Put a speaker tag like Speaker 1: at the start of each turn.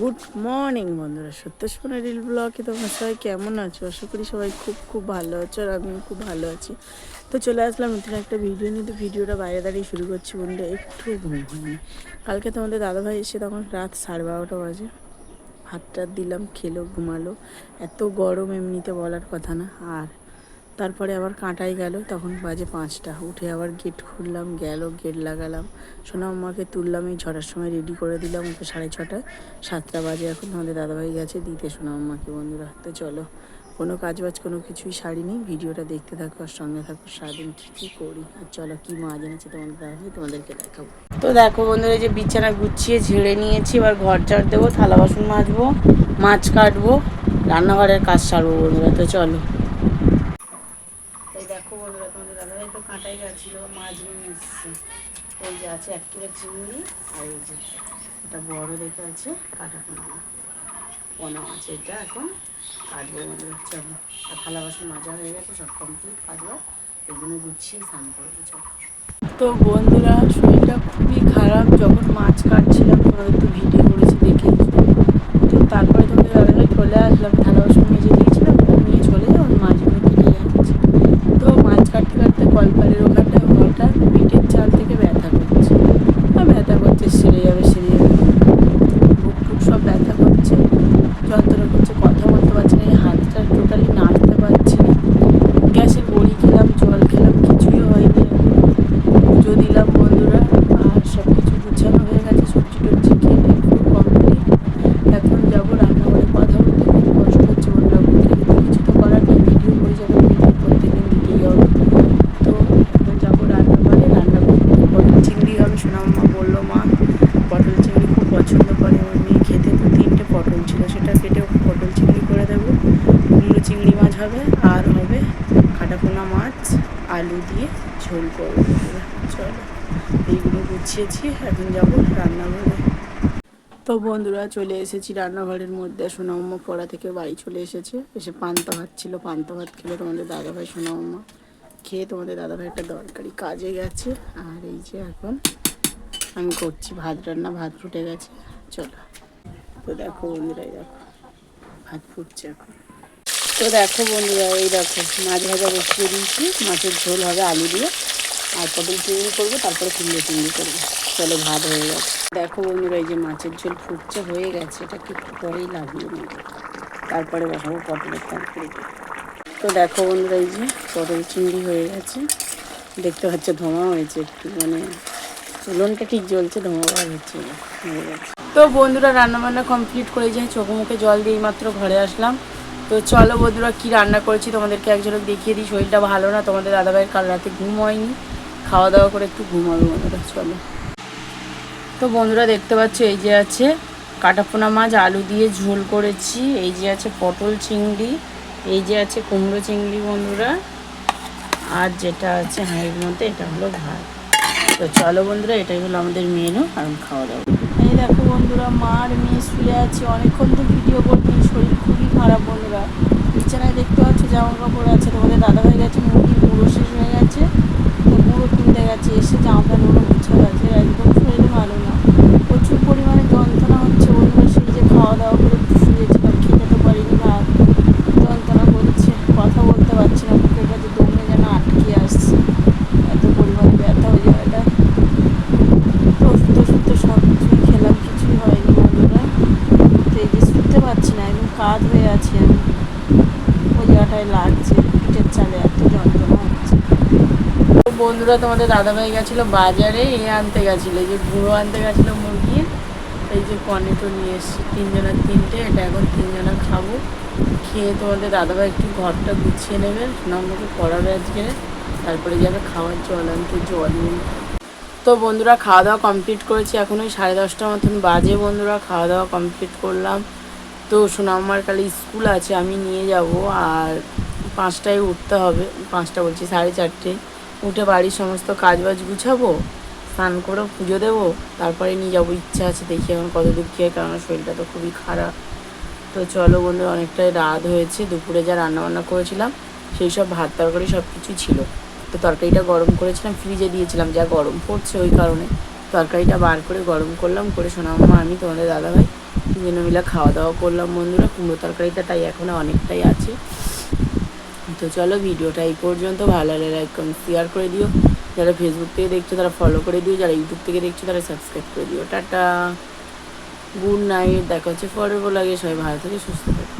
Speaker 1: Good morning বন্ধুরা। সত্য সোনা রিল ব্লগে তোমরা সবাই কেমন আছো? আশা করি সবাই খুব খুব ভালো আছো আর আমিও খুব ভালো আছি। তো চলে আসলাম নতুন একটা ভিডিও নিয়ে। তো ভিডিওটা বাইরে দাঁড়িয়ে শুরু করছি বন্ধুরা। একটু ঘুম হয়নি। কালকে তোমাদের দাদাভাই এসে তখন রাত সাড়ে বারোটা বাজে। ভাত টাত দিলাম, খেলো, ঘুমালো। এত গরম এমনিতে বলার কথা না। আর তারপরে আবার কাঁটাই গেল, তখন বাজে পাঁচটা। উঠে আবার গেট খুললাম, গেল গেট লাগালাম। সোনা আমাকে তুললাম, এই ছটার সময় রেডি করে দিলাম ওকে সাড়ে ছটা, সাতটা বাজে এখন, আমাদের দাদাভাই গেছে, দিতে সোনা আম্মাকে বন্ধুরা। তো চলো, কোনো কাজ বাজ কোনো কিছুই সারিনি ভিডিওটা দেখতে থাকো আর সঙ্গে থাকো, সারাদিন কী কী করি। আর চলো, কী মাছ এনেছে তোমাদের দাদাভাই, তোমাদেরকে দেখাবো। তো দেখো বন্ধুরা যে বিছানা গুছিয়ে ঝেড়ে নিয়েছি, এবার ঘর ঝাড় দেবো, থালা বাসন মাজবো, মাছ কাটবো, রান্নাঘরের কাজ সারবো বন্ধুরা, তো চলো। দেখো বন্ধুরা তোমাদের দাদাভাই। তো কাঁটাই গেছিল মাছ নিয়ে এসছে। এই যে আছে এক কিলো চিংড়ি আর এই যে এটা বড় দেখে আছে কাটা পোনা। পোনা আছে এটা এখন কাটবো বন্ধুরা চলো আর থালা বাসন মাজা হয়ে গেছে, সব কমপ্লিট কাটবো। এগুলো গুছিয়ে স্নান করব, চলো। তো বন্ধুরা, শরীরটা খুবই খারাপ। যখন মাছ কাটছিলাম তোমাদের তো ভিডিও করেছি দেখে তো তারপরে তোমাদের দাদাভাই চলে আসলাম থালা বাসন মেজে দিয়েছিলাম নিয়ে চলে যাও মাছগুলো কেটে যাচ্ছে তো মাছ কাটতে কাটতে কলপারের ওখানটায় হঠাৎ পিঠের চাল থেকে ব্যথা করছে আর ব্যথা করছে সেরে যাবে সেরে যাবে বুক টুক সব ব্যথা করছে যন্ত্রণা করছে কথা বলতে পারছি না এই হাতটা টোটালি নাড়তে পারছি না গ্যাসের বড়ি খেলাম জল খেলাম কিছুই হয়নি পুজো দিলাম বন্ধুরা আর সব কিছু গুছানো হয়ে গেছে সবজি টবজি কেটে পুরো কমপ্লিট এখন যাব রান্নাঘরে কথা বলতে খুব কষ্ট হচ্ছে বন্ধুরা বলতে গেলে কিছু তো করার নেই ভিডিও করে যাব ভিডিও প্রত্যেকদিন দিতেই হবে তো এখন যাব রান্নাঘরে রান্না করব পটল চিংড়ি হবে সোনাম্মা বলল মা পটল চিংড়ি খুব পছন্দ করে আমার মেয়ে খেতে তো তিনটে পটল ছিল সেটা কেটে ওকে পটল চিংড়ি করে দেবো কুমড়ো চিংড়ি মাছ হবে আর হবে কাটাপোনা মাছ আলু দিয়ে ঝোল করব বন্ধুরা। চলো এইগুলো গুছিয়েছি, এখন যাব রান্নাঘরে। তো বন্ধুরা, চলে এসেছি রান্নাঘরের মধ্যে। সোনাম্মা পড়া থেকে বাড়ি চলে এসেছে। এসে পান্তা ভাত ছিল। পান্তা ভাত খেলে তোমাদের দাদাভাই সোনাম্মা খেয়ে তোমাদের দাদাভাই একটা দরকারি কাজে গেছে। আর এই যে এখন আমি করছি ভাত রান্না। ভাত ফুটে গেছে। চলো। তো দেখো বন্ধুরা দেখো। ভাত ফুটছে এখন। তো দেখো বন্ধুরা, এই দেখো মাছ ভাজা বসিয়ে দিয়েছি। মাছের ঝোল হবে আলু দিয়ে। আর পটল চিংড়ি করব, তারপরে কুমড়ো চিংড়ি করব। চলো ভাত হয়ে গেছে। দেখো বন্ধুরা, এই যে মাছের ঝোল ফুটছে, হয়ে গেছে। এটাকে একটু পরেই লাগিয়ে নেব তারপরে বসাবো পটলের তরকারি। তো দেখো বন্ধুরা, এই যে পটল চিংড়ি হয়ে গেছে। দেখতে পাচ্ছ ধোঁয়া হয়েছে একটু মানে চুলনটা ঠিক জ্বলছে, ধোঁয়া বার হচ্ছে তো বন্ধুরা, রান্নাবান্না কমপ্লিট করে যাই চোখে মুখে জল দিয়ে মাত্র ঘরে আসলাম। তো চলো বন্ধুরা, কি রান্না করেছি তোমাদেরকে এক দেখিয়ে দিই। শরীরটা ভালো না, তোমাদের দাদাভাইয়ের কাল রাতে ঘুম হয়নি। খাওয়া দাওয়া করে একটু ঘুমাবে বন্ধুরা চলো। তো বন্ধুরা দেখতে পাচ্ছ, এই যে আছে কাটাপোনা মাছ, আলু দিয়ে ঝোল করেছি, এই যে আছে পটল চিংড়ি, এই যে আছে কুমড়ো চিংড়ি বন্ধুরা, আর যেটা আছে হাঁড়ির মধ্যে, এটা হলো ভাত। তো চলো বন্ধুরা, এটাই হলো আমাদের মেনু, আর খাওয়া দাওয়া এই দেখো বন্ধুরা, মা আর মেয়ে শুয়ে আছে, অনেকক্ষণ তো ভিডিও করছি শরীর খুবই খারাপ বন্ধুরা। বিছানায় দেখতে পাচ্ছ, জামা কাপড় আছে, তোমাদের দাদা হয়ে গেছে মুরগি গুঁড়ো শেষ হয়ে কিনতে গেছে এসে জামা প্যান্টগুলো গুছা গেছে একদম শরীর ভালো না প্রচুর পরিমাণে যন্ত্রণা হচ্ছে বন্ধুরা সেই যে খাওয়া দাওয়া করে একটু শুয়েছিলাম খেতে তো পারিনি ভাত যন্ত্রণা করছে কথা বলতে পারছি না বুকের কাছে দমে যেন আটকে আসছে এত পরিমাণে ব্যথা ওই জায়গাটায় তো শুতে শুতে সব কিছুই খেলাম কিছুই হয়নি বন্ধুরা তো এই যে শুতে পারছি না একদম কাত হয়ে আছি আমি ওই জায়গাটায় লাগছে পিঠের চালে এত যন্ত্রণা হচ্ছে তো বন্ধুরা তোমাদের দাদাভাই গেছিল বাজারে, এ আনতে গেছিল, এই যে গুঁড়ো আনতে গেছিল মুরগির এই যে কনেটো নিয়ে এসছি তিনজনের তিনটে, এটা এখন তিনজনা খাব। খেয়ে তোমাদের দাদাভাই একটু ঘরটা গুছিয়ে নেবে আমাকে পড়াবে আজকে, তারপরে যাবে খাওয়ার জল আনতে, জল নিয়ে। তো বন্ধুরা খাওয়া দাওয়া কমপ্লিট করেছি, এখন ওই সাড়ে দশটার মতন বাজে বন্ধুরা খাওয়া দাওয়া কমপ্লিট করলাম। তো সোনামার কালে স্কুল আছে, আমি নিয়ে যাব, আর পাঁচটায় উঠতে হবে, পাঁচটা বলছি, সাড়ে চারটে। উঠে বাড়ির সমস্ত কাজ বাজ গুছাবো, স্নান করে পুজো দেবো, তারপরে নিয়ে যাব, ইচ্ছা আছে দেখি এখন কত দূর কী হয় কারণ শরীরটা তো খুবই খারাপ। তো চলো বন্ধু, অনেকটাই রাত হয়েছে, দুপুরে যা রান্নাবান্না করেছিলাম, সেই সব ভাত, তরকারি সব কিছু ছিল। তো তরকারিটা গরম করেছিলাম, ফ্রিজে দিয়েছিলাম, যা গরম পড়ছে ওই কারণে। তরকারিটা বার করে গরম করলাম, করে সোনাম্মা আমি, তোমাদের দাদাভাই, তিনজনে মিলে খাওয়া দাওয়া করলাম বন্ধুরা, কুমড়ো তরকারিটা তাই এখনও অনেকটাই আছে। তো চলো ভিডিওটা এই পর্যন্ত। ভালো লাগলে লাইক কমেন্ট শেয়ার করে দিও। যারা ফেসবুক থেকে দেখছ, তারা ফলো করে দিও। যারা ইউটিউব থেকে দেখছ, তারা সাবস্ক্রাইব করে দিও। টাটা। গুড নাইট দেখা হচ্ছে পরের লাগে সবাই ভালো থেকে, সুস্থ থাকে।